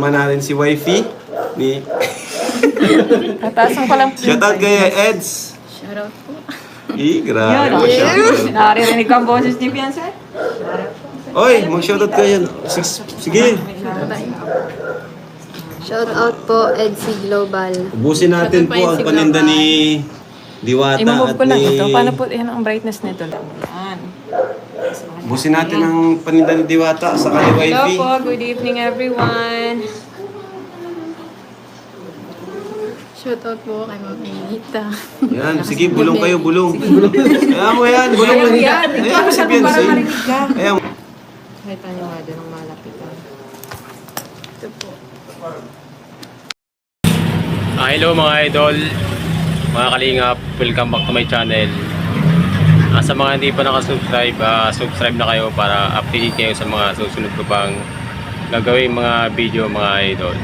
Naman natin si Wifey ni Tatasan ko lang. Shoutout kay Eds. Shoutout po. Eh, grabe Yun, mo siya. Naririnig ko ang boses ni Fiancé. Oy, mag-shoutout kayo. Sige. Sige. Shout out po, EDC Global. Ubusin natin po ang paninda ni Diwata I-move at ko lang ni... ito. Paano po, yan ang brightness nito. Yan. Ubusin natin ang paninda ni Diwata sa kani Hello po, good evening everyone. Shout out po kay Ma'am Anita. Yan, sige, bulong kayo, bulong. Ayan mo yan, bulong mo yan. Ayan mo si Beyonce. Ayan mo. Kahit ano nga doon ang malapitan. Ito po. Ah, hello mga idol, mga kalingap, welcome back to my channel. Ah, sa mga hindi pa nakasubscribe, ah, subscribe na kayo para update kayo sa mga susunod ko pang gagawin mga video mga idol.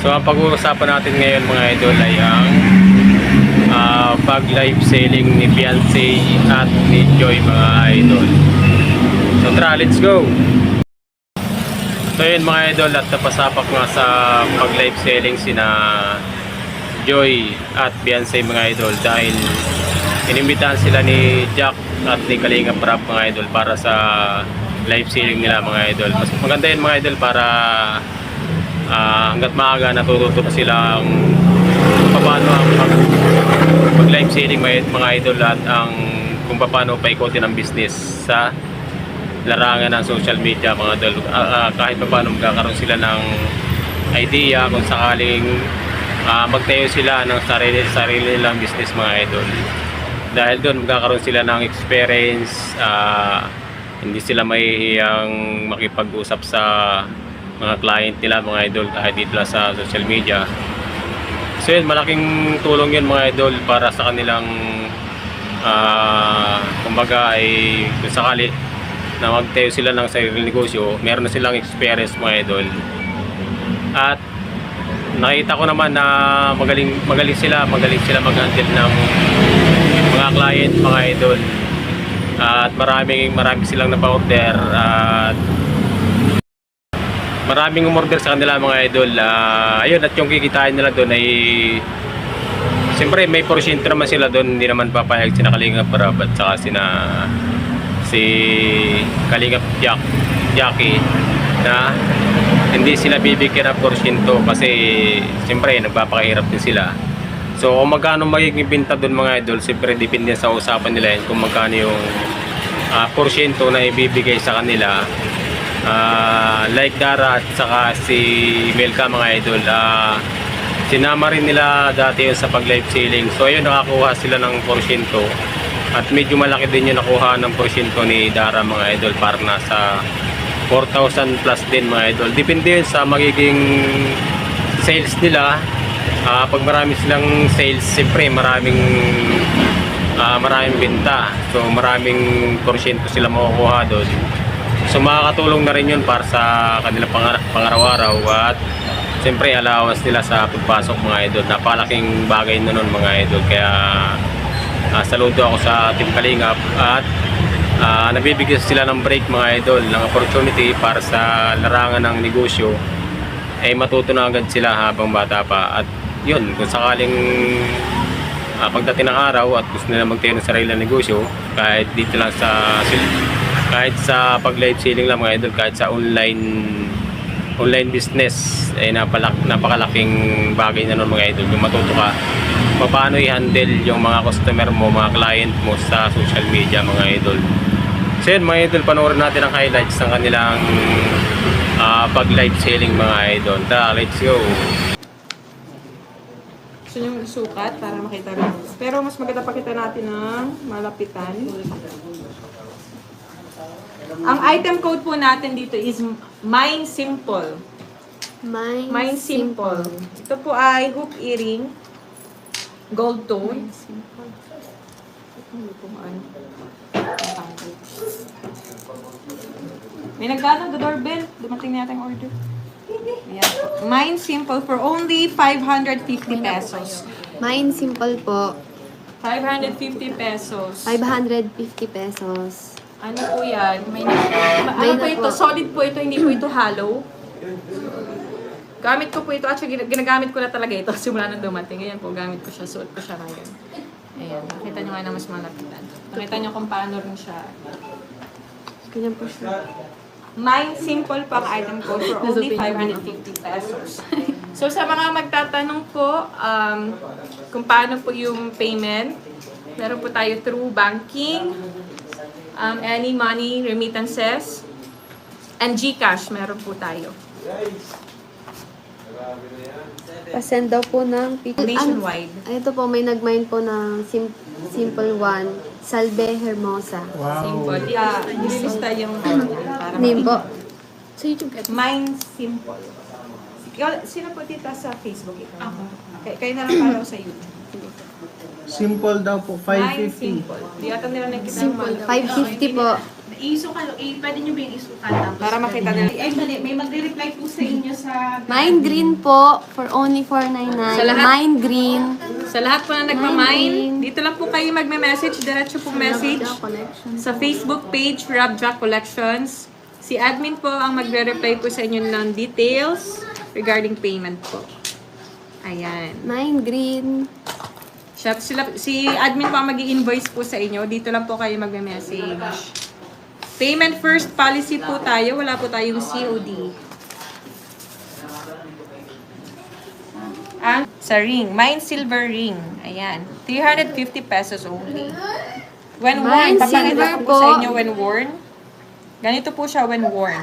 So ang pag-uusapan natin ngayon mga idol ay ang ah, pag live selling ni Beyonce at ni Joy mga idol. So tara, let's go! So yun mga idol at napasapak nga sa pag live selling sina Joy at Beyonce mga idol dahil inimbitahan sila ni Jack at ni Kalinga Prab mga idol para sa live selling nila mga idol. Mas maganda yun mga idol para ah, hanggat maaga natututo na sila ang paano ang pag, pag live selling mga, mga idol at ang kung paano paikotin ang business sa larangan ng social media mga idol Ah, ah, kahit pa paano magkakaroon sila ng idea kung sakaling ah, magtayo sila ng sarili, sarili nilang business mga idol dahil doon magkakaroon sila ng experience ah, hindi sila mahihiyang makipag-usap sa mga client nila mga idol kahit dito sa social media so yun malaking tulong yun mga idol para sa kanilang ah, kumbaga ay kung sakali na magtayo sila ng sariling negosyo, meron na silang experience mga idol. At nakita ko naman na magaling magaling sila, magaling sila mag-handle ng mga client, mga idol. At maraming marami silang napa-order at maraming umorder sa kanila mga idol. Ah, ayun, at yung kikitain nila doon ay Siyempre may porsyento naman sila doon, hindi naman papayag sina Kalinga Parab at saka sina si Kalingap Jack, Jackie na hindi sila bibigyan ng porsyento kasi siyempre nagpapakahirap din sila. So kung magkano magiging binta doon mga idol, siyempre depende sa usapan nila yan kung magkano yung ah, porsyento na ibibigay sa kanila. Ah, like Dara at saka si Melka mga idol, ah, sinama rin nila dati yun sa pag live selling. So ayun nakakuha sila ng porsyento. At medyo malaki din yung nakuha ng porsyento ni Dara mga idol para nasa 4,000 plus din mga idol. Depende sa magiging sales nila. Ah, pag marami silang sales, siyempre maraming ah, maraming benta. So maraming porsyento sila makukuha doon. So makakatulong na rin yun para sa kanilang pangar- pangaraw-araw at siyempre allowance nila sa pagpasok mga idol. Napalaking bagay na nun mga idol. Kaya Ah, saludo ako sa Team Kalingap at ah, nabibigyan sila ng break mga idol ng opportunity para sa larangan ng negosyo ay matuto na agad sila habang bata pa at yun kung sakaling ah, pagdating ng araw at gusto nila magtayo ng sarili ng negosyo kahit dito lang sa kahit sa pag live selling lang mga idol kahit sa online online business ay napalak, napakalaking bagay na nun mga idol kung matuto ka paano i-handle yung mga customer mo, mga client mo sa social media mga idol. So yun mga idol, panoorin natin ang highlights ng kanilang ah, pag live selling mga idol. Tara, let's go! Gusto nyo sukat para makita rin. Pero mas maganda pakita natin ng malapitan. Ang item code po natin dito is Mind Simple. Mind, Mind Simple. Ito po ay hoop earring. Gold tone. Ano po, ano? May nagdaan ng doorbell. Dumating na yata yung order. Ayan. Mind Simple for only 550 pesos. Mind Simple po. 550 pesos. 550 pesos. Ano po yan? May, ano May po na ito? po. Solid po ito, hindi po ito hollow. Gamit ko po ito. Actually, gina- ginagamit ko na talaga ito simula nung dumating. Ngayon po, gamit ko siya. Suot ko siya ngayon. Ayan. Nakita nyo nga na mas malapitan. Nakita nyo kung paano rin siya. Ganyan po siya. Nine simple pang item ko for only 550 pesos. So sa mga magtatanong po um, kung paano po yung payment, meron po tayo through banking, um, any money remittances, and GCash meron po tayo. Pasend daw po ng picture. Nationwide. Ah, ito po, may nag-mine po ng sim- simple one. Salve Hermosa. Simple. Yeah, nililista yung para Name po. Sa YouTube ka. Mine simple. Ikaw- Sino po tita sa Facebook ito? Ako. Kay, kayo na lang para sa YouTube. Simple daw po, Mine 550. simple. Di ata nila nakita Simple yung 550 po. Isukan, eh, pwede nyo ba yung isukan tapos? Para makita nila. Ay, mali, may magre-reply po sa inyo sa... Mine green po for only 499. Sa lahat? Mine green. Sa lahat po na nagmamine, dito lang po kayo magme-message, diretso po message Collection. sa Facebook page Rabjack Collections. Si admin po ang magre-reply po sa inyo ng details regarding payment po. Ayan. Mine green. Siya, sila, si admin po ang mag invoice po sa inyo. Dito lang po kayo magme-message. Payment first policy po tayo. Wala po tayong COD. Ang sa ring. Mine silver ring. Ayan. 350 pesos only. When worn, Mine papakita ko silver po sa inyo when worn. Ganito po siya when worn.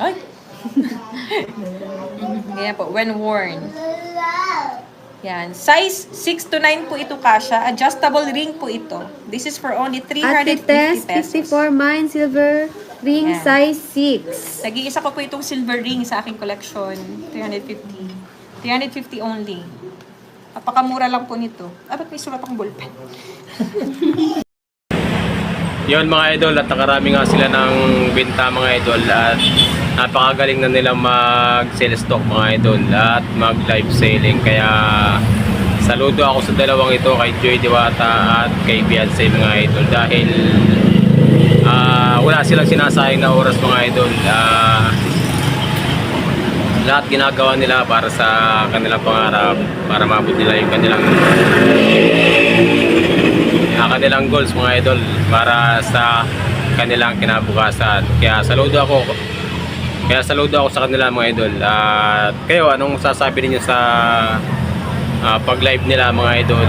Ay! Ganyan po, when worn. Yan. Size 6 to 9 po ito kasha. Adjustable ring po ito. This is for only Ate 350 Tess, pesos. 54 mine silver ring Yan. size 6. Nag-iisa ko po itong silver ring sa aking collection. 350. 350 only. Napakamura lang po nito. Ah, ba't may sulat akong ballpen? Yon mga idol at nakarami nga sila ng binta mga idol at napakagaling na nila mag sell stock mga idol at mag live selling. Kaya saludo ako sa dalawang ito kay Joy Diwata at kay Beyonce mga idol. Dahil ah, wala silang sinasayang na oras mga idol. Ah, lahat ginagawa nila para sa kanilang pangarap para maabot nila yung kanilang ang kanilang goals mga idol para sa kanilang kinabukasan. Kaya saludo ako. Kaya saludo ako sa kanila mga idol. At kayo, anong sasabi ninyo sa ah, pag-live nila mga idol?